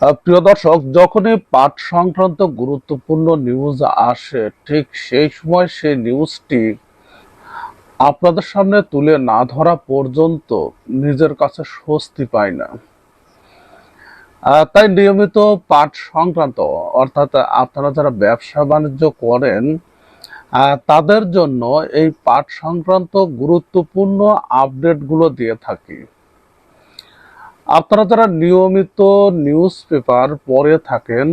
প্রিয় দর্শক, যখনই পাট সংক্রান্ত গুরুত্বপূর্ণ নিউজ আসে, ঠিক সেই সময় সেই নিউজটি আপনাদের সামনে তুলে না ধরা পর্যন্ত নিজের কাছে স্বস্তি পায় না। তাই নিয়মিত পাঠ সংক্রান্ত, অর্থাৎ আপনারা যারা ব্যবসা বাণিজ্য করেন তাদের জন্য এই পাঠ সংক্রান্ত গুরুত্বপূর্ণ আপডেটগুলো দিয়ে থাকি। আপনারা যারা নিয়মিত নিউজ পেপার পড়ে থাকেন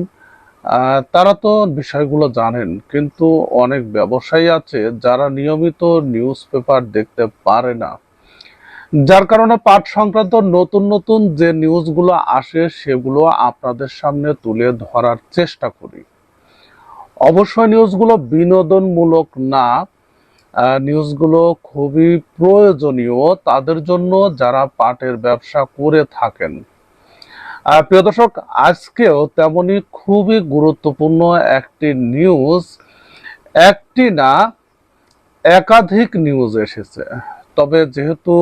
তারা তো বিষয়গুলো জানেন, কিন্তু অনেক ব্যবসায়ী আছে যারা নিয়মিত নিউজ পেপার দেখতে পারে না। যার কারণে পাট সংক্রান্ত নতুন নতুন যে নিউজগুলো আসে, সেগুলো আপনাদের সামনে তুলে ধরার চেষ্টা করি। অবশ্যই নিউজগুলো বিনোদনমূলক না নিউজগুলো খুবই প্রয়োজনীয়। তাদের জন্য যারা পাটের ব্যবসা করে থাকেন। প্রিয় দর্শক, আজকেও তেমনি খুবই গুরুত্বপূর্ণ একটি নিউজ একটি না, একাধিক নিউজ এসেছে। তবে যেহেতু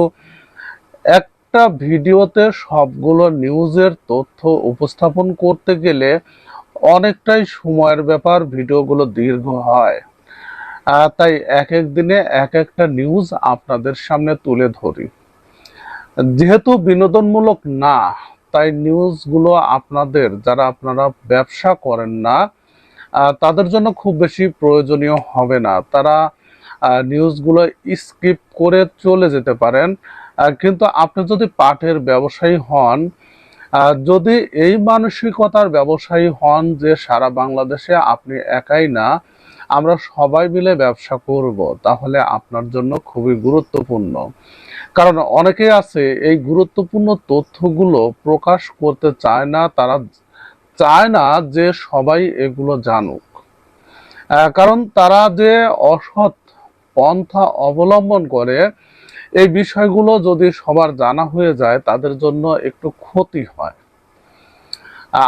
একটা ভিডিওতে সবগুলো নিউজের তথ্য উপস্থাপন করতে গেলে অনেকটাই সময়ের ব্যাপার, ভিডিওগুলো দীর্ঘ হয়। তাই এক এক দিনে এক একটা নিউজ আপনাদের সামনে তুলে ধরি। যেহেতু বিনোদনমূলক না, তাই নিউজগুলো আপনাদের, যারা আপনারা ব্যবসা করেন না তাদের জন্য খুব বেশি প্রয়োজনীয় হবে না। তারা নিউজগুলো স্কিপ করে চলে যেতে পারেন। কিন্তু আপনি যদি পাঠের ব্যবসায়ী হন যদি এই মানসিকতার ব্যবসায়ী হন যে সারা বাংলাদেশে আপনি একাই না আমরা সবাই মিলে ব্যবসা করব, তাহলে আপনার জন্য খুবই গুরুত্বপূর্ণ। কারণ অনেকে আছে, এই গুরুত্বপূর্ণ তথ্যগুলো প্রকাশ করতে চায় না, তারা চায় না যে সবাই এগুলো জানুক। কারণ তারা যে অসৎ পন্থা অবলম্বন করে, এই বিষয়গুলো যদি সবার জানা হয়ে যায়, তাদের জন্য একটু ক্ষতি হয়।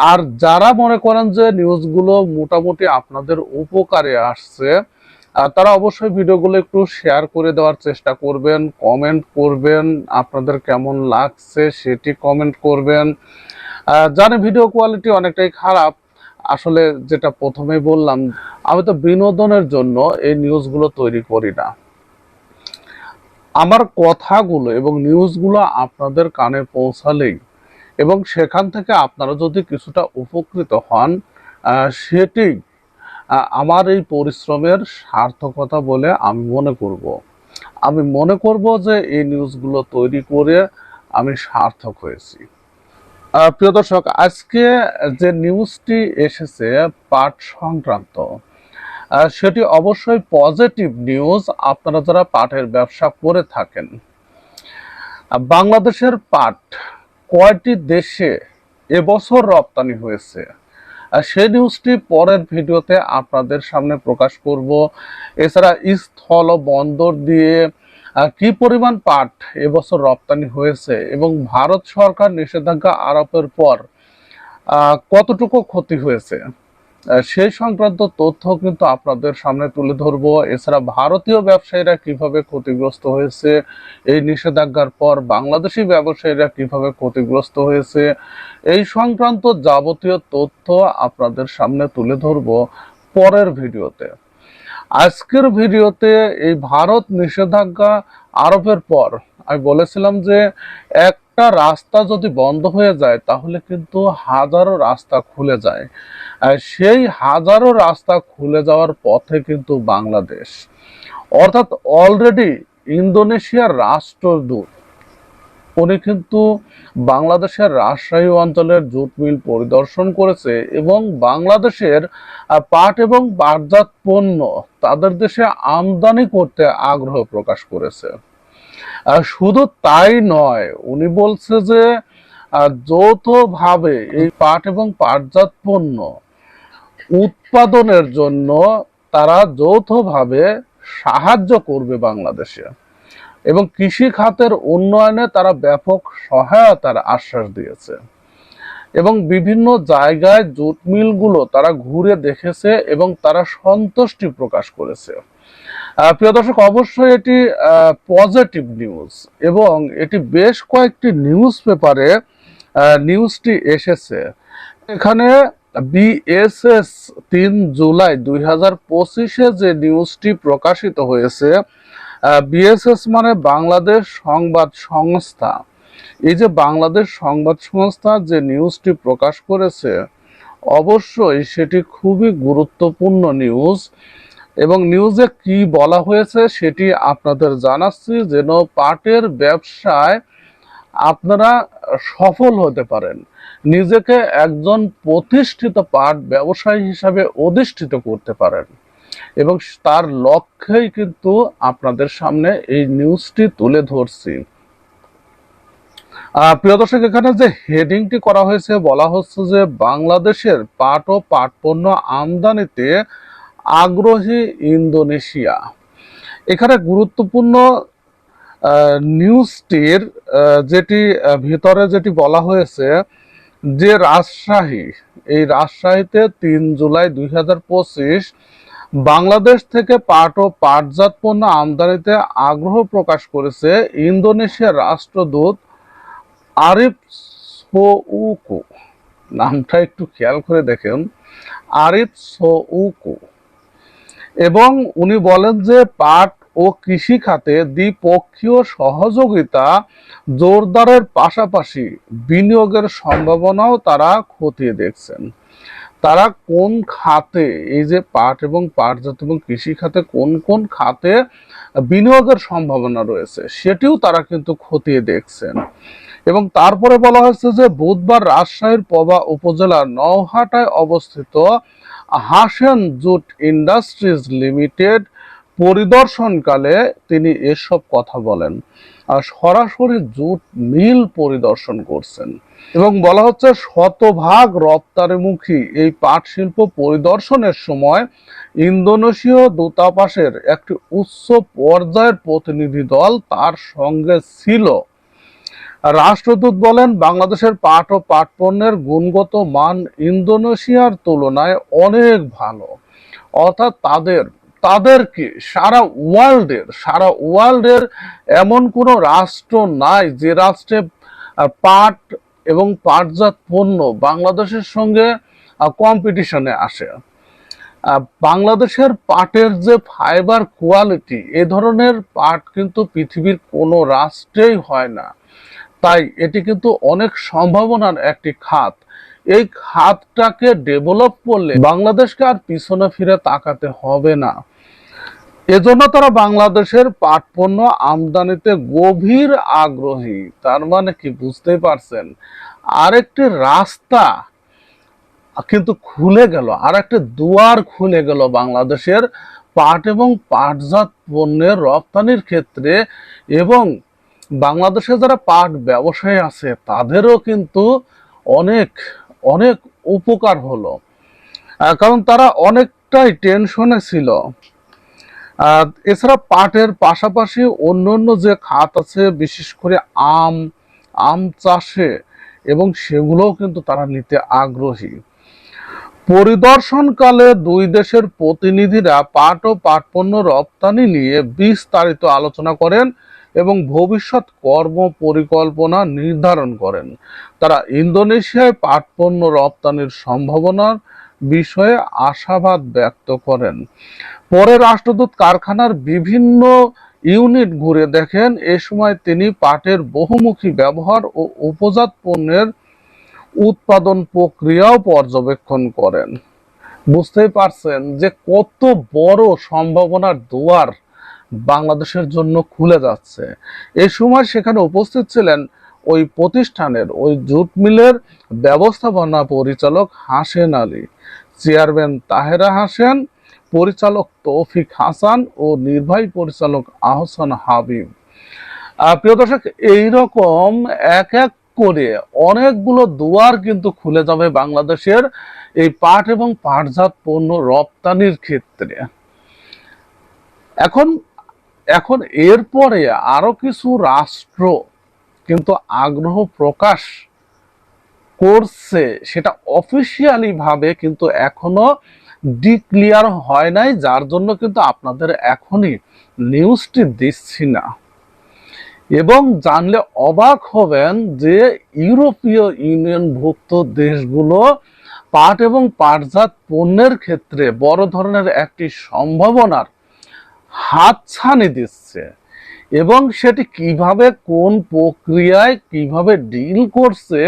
আর যারা মনে করেন যে নিউজগুলো মোটামুটি আপনাদের উপকারে আসছে তারা অবশ্যই ভিডিওগুলো একটু শেয়ার করে দেওয়ার চেষ্টা করবেন কমেন্ট করবেন, আপনাদের কেমন লাগছে সেটি কমেন্ট করবেন। জানি ভিডিও কোয়ালিটি অনেকটাই খারাপ, আসলে যেটা প্রথমেই বললাম, আমি তো বিনোদনের জন্য এই নিউজগুলো তৈরি করি না। আমার কথাগুলো এবং নিউজগুলো আপনাদের কানে পৌঁছালেই এবং সেখান থেকে আপনারা যদি কিছুটা উপকৃত হন সেটি আমার এই পরিশ্রমের সার্থকতা বলে আমি মনে করব। আমি মনে করব যে এই নিউজগুলো তৈরি করে আমি সার্থক হয়েছি। প্রিয় দর্শক, আজকে যে নিউজটি এসেছে পাঠ সংক্রান্ত সেটি অবশ্যই পজিটিভ নিউজ। আপনারা যারা পাটের ব্যবসা করে থাকেন বাংলাদেশের পাট কয়টি দেশে এবছর রপ্তানি হয়েছে? সেই নিউজটি পরের ভিডিওতে আপনাদের সামনে প্রকাশ করব। এছাড়া স্থল বন্দর দিয়ে কি পরিমাণ পাট এবছর রপ্তানি হয়েছে এবং ভারত সরকার নিষেধাজ্ঞা আরোপের পর কতটুকু ক্ষতি হয়েছে? সেই সংক্রান্ত তথ্য কিন্তু আপনাদের সামনে তুলে ধরবো। এছাড়া ভারতীয় ব্যবসায়ীরা কীভাবে ক্ষতিগ্রস্ত হয়েছে, এই নিষেধাজ্ঞার পর বাংলাদেশি ব্যবসায়ীরা কীভাবে ক্ষতিগ্রস্ত হয়েছে, এই সংক্রান্ত যাবতীয় তথ্য আপনাদের সামনে তুলে ধরবো পরের ভিডিওতে। আজকের ভিডিওতে এই ভারত নিষেধাজ্ঞা আরোপের পর আমি বলেছিলাম যে একটা রাস্তা যদি বন্ধ হয়ে যায়, তাহলে কিন্তু হাজারো রাস্তা খুলে যায়। আর সেই হাজারো রাস্তা খুলে যাওয়ার পথে কিন্তু বাংলাদেশ। অর্থাৎ অলরেডি ইন্দোনেশিয়ার রাষ্ট্রদূত উনি কিন্তু বাংলাদেশের রাজশাহী অঞ্চলের জুট মিল পরিদর্শন করেছে এবং বাংলাদেশের পাট এবং পাটজাত পণ্য তাদের দেশে আমদানি করতে আগ্রহ প্রকাশ করেছে। শুধু তাই নয়, উনি বলছে যে যৌথভাবে এই পাট এবং পাটজাত পণ্য উৎপাদনের জন্য তারা যৌথভাবে সাহায্য করবে বাংলাদেশে এবং কৃষি খাতের উন্নয়নে তারা ব্যাপক সহায়তার আশ্বাস দিয়েছে এবং বিভিন্ন জায়গায় জুট মিলগুলো তারা ঘুরে দেখেছে এবং তারা সন্তুষ্টি প্রকাশ করেছে। প্রিয় দর্শক, অবশ্যই এটি পজিটিভ নিউজ এবং এটি বেশ কয়েকটি নিউজ পেপারে নিউজটি এসেছে। এখানে বিএসএস তিন জুলাই দুই হাজার পঁচিশে যে নিউজটি প্রকাশিত হয়েছে বিএসএস মানে বাংলাদেশ সংবাদ সংস্থা। এই যে বাংলাদেশ সংবাদ সংস্থা যে নিউজটি প্রকাশ করেছে, অবশ্যই সেটি খুবই গুরুত্বপূর্ণ নিউজ এবং নিউজে কি বলা হয়েছে সেটি আপনাদের জানাচ্ছি যেন পাটের ব্যবসায় আপনারা সফল হতে পারেন। নিজেকে একজন প্রতিষ্ঠিত পাট ব্যবসায়ী হিসাবে অধিষ্ঠিত করতে পারেন। এবং তার লক্ষ্যেই কিন্তু আপনাদের সামনে এই নিউজটি তুলে ধরছি। প্রিয় দর্শক, এখানে যে হেডিংটি করা হয়েছে, বলা হচ্ছে যে বাংলাদেশের পাট ও পাট পণ্য আমদানিতে আগ্রহী ইন্দোনেশিয়া। এখানে গুরুত্বপূর্ণ নিউজটির যেটি ভিতরে যেটি বলা হয়েছে যে রাজশাহী, এই রাজশাহীতে তিন জুলাই দুই হাজার পঁচিশ বাংলাদেশ থেকে পাট ও পাটজাত পণ্য আমদানিতে আগ্রহ প্রকাশ করেছে ইন্দোনেশিয়ার রাষ্ট্রদূত আরিফ সোউকু নামটা একটু খেয়াল করে দেখেন। আরিফ সোউকু এবং উনি বলেন যে পাট ও কৃষি খাতে দ্বিপক্ষীয় সহযোগিতা জোরদারের পাশাপাশি বিনিয়োগের সম্ভাবনাও তারা খতিয়ে দেখছেন। তারা কোন খাতে, এই যে পাট এবং পাটজাত এবং কৃষি খাতে কোন কোন খাতে বিনিয়োগের সম্ভাবনা রয়েছে, সেটিও তারা কিন্তু খতিয়ে দেখছেন। এবং তারপরে বলা হয়েছে যে বুধবার রাজশাহীর পবা উপজেলার নওহাটায় অবস্থিত হাসেন জুট ইন্ডাস্ট্রিজ লিমিটেড পরিদর্শনকালে তিনি এসব কথা বলেন আর সরাসরি জুট মিল পরিদর্শন করছেন। এবং বলা হচ্ছে শতভাগ রপ্তানিমুখী এই পাট শিল্প পরিদর্শনের সময় ইন্দোনেশীয় দূতাবাসের একটি উচ্চ পর্যায়ের প্রতিনিধি দল তার সঙ্গে ছিল। রাষ্ট্রদূত বলেন, বাংলাদেশের পাট ও পাট পণ্যের গুণগত মান ইন্দোনেশিয়ার তুলনায় অনেক ভালো। অর্থাৎ তাদের তাদেরকে সারা ওয়ার্ল্ডের সারা ওয়ার্ল্ডের এমন কোনো রাষ্ট্র নাই যে রাষ্ট্রে পাট এবং পাটজাত পণ্য বাংলাদেশের সঙ্গে কম্পিটিশনে আসে? বাংলাদেশের পাটের যে ফাইবার কোয়ালিটি এ ধরনের পাট কিন্তু পৃথিবীর কোনো রাষ্ট্রেই হয় না। তাই এটি কিন্তু অনেক সম্ভাবনার একটি খাত। এই খাতটাকে ডেভেলপ করলে বাংলাদেশকে আর পিছনে ফিরে তাকাতে হবে না। এজন্য তারা বাংলাদেশের পাট পণ্য আমদানিতে গভীর আগ্রহী। তার মানে কি বুঝতেই পারছেন? আরেকটি রাস্তা কিন্তু খুলে গেল আর একটা দুয়ার খুলে গেল বাংলাদেশের পাট এবং পাটজাত পণ্যের রপ্তানির ক্ষেত্রে এবং বাংলাদেশে যারা পাট ব্যবসায়ী আছে, তাদেরও কিন্তু অনেক অনেক উপকার হলো। কারণ তারা অনেকটাই টেনশনে ছিল। এছাড়া পাটের পাশাপাশি অন্য অন্য যে খাত আছে, বিশেষ করে আম আম চাষে, এবং সেগুলোও কিন্তু তারা নিতে আগ্রহী। পরিদর্শনকালে দুই দেশের প্রতিনিধিরা পাট ও পাট পণ্য রপ্তানি নিয়ে বিস্তারিত আলোচনা করেন এবং ভবিষ্যৎ কর্ম পরিকল্পনা নির্ধারণ করেন। তারা ইন্দোনেশিয়ায় পাট পণ্য রপ্তানির সম্ভাবনার বিষয়ে আশাবাদ ব্যক্ত করেন। পরে রাষ্ট্রদূত কারখানার বিভিন্ন ইউনিট ঘুরে দেখেন, এ সময় তিনি পাটের বহুমুখী ব্যবহার ও উপজাত পণ্যের উৎপাদন প্রক্রিয়াও পর্যবেক্ষণ করেন। বুঝতেই পারছেন যে কত বড় সম্ভাবনার দুয়ার বাংলাদেশের জন্য খুলে যাচ্ছে। এই সময় সেখানে উপস্থিত ছিলেন ওই প্রতিষ্ঠানের ওই জুট মিলের ব্যবস্থাপনা পরিচালক হাসেন আলী, চেয়ারম্যান তাহেরা হাসেন, পরিচালক তৌফিক হাসান ও নির্বাহী পরিচালক আহসান হাবিব। প্রিয় দর্শক, এইরকম এক এক করে অনেকগুলো দুয়ার কিন্তু খুলে যাবে বাংলাদেশের এই পাট এবং পাটজাত পণ্য রপ্তানির ক্ষেত্রে। এখন এখন এরপরে আরও কিছু রাষ্ট্র কিন্তু আগ্রহ প্রকাশ করছে, সেটা অফিসিয়ালি ভাবে কিন্তু এখনও ডিক্লিয়ার হয় নাই, যার জন্য কিন্তু আপনাদের এখনই নিউজটি দিচ্ছি না। এবং জানলে অবাক হবেন যে ইউরোপীয় ইউনিয়নভুক্ত দেশগুলো পাট এবং পাটজাত পণ্যের ক্ষেত্রে বড় ধরনের একটি সম্ভাবনার হাতছানি দিচ্ছে। এবং সেটি কীভাবে, কোন প্রক্রিয়ায় কীভাবে ডিল করছে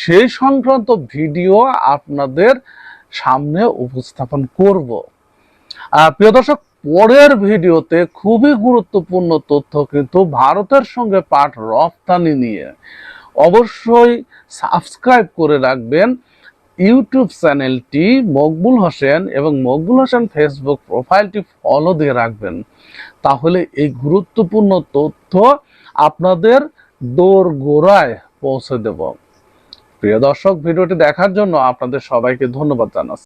সেই সংক্রান্ত ভিডিও আপনাদের সামনে উপস্থাপন করব। প্রিয় দর্শক, পরের ভিডিওতে খুবই গুরুত্বপূর্ণ তথ্য কিন্তু ভারতের সঙ্গে পাট রপ্তানি নিয়ে অবশ্যই সাবস্ক্রাইব করে রাখবেন। ইউটিউব চ্যানেলটি মকবুল হোসেন এবং মকবুল হোসেন ফেসবুক প্রোফাইলটি ফলো দিয়ে রাখবেন। তাহলে এই গুরুত্বপূর্ণ তথ্য আপনাদের দোর গোড়ায় পৌঁছে দেব। প্রিয় দর্শক, ভিডিওটি দেখার জন্য আপনাদের সবাইকে ধন্যবাদ জানাচ্ছি।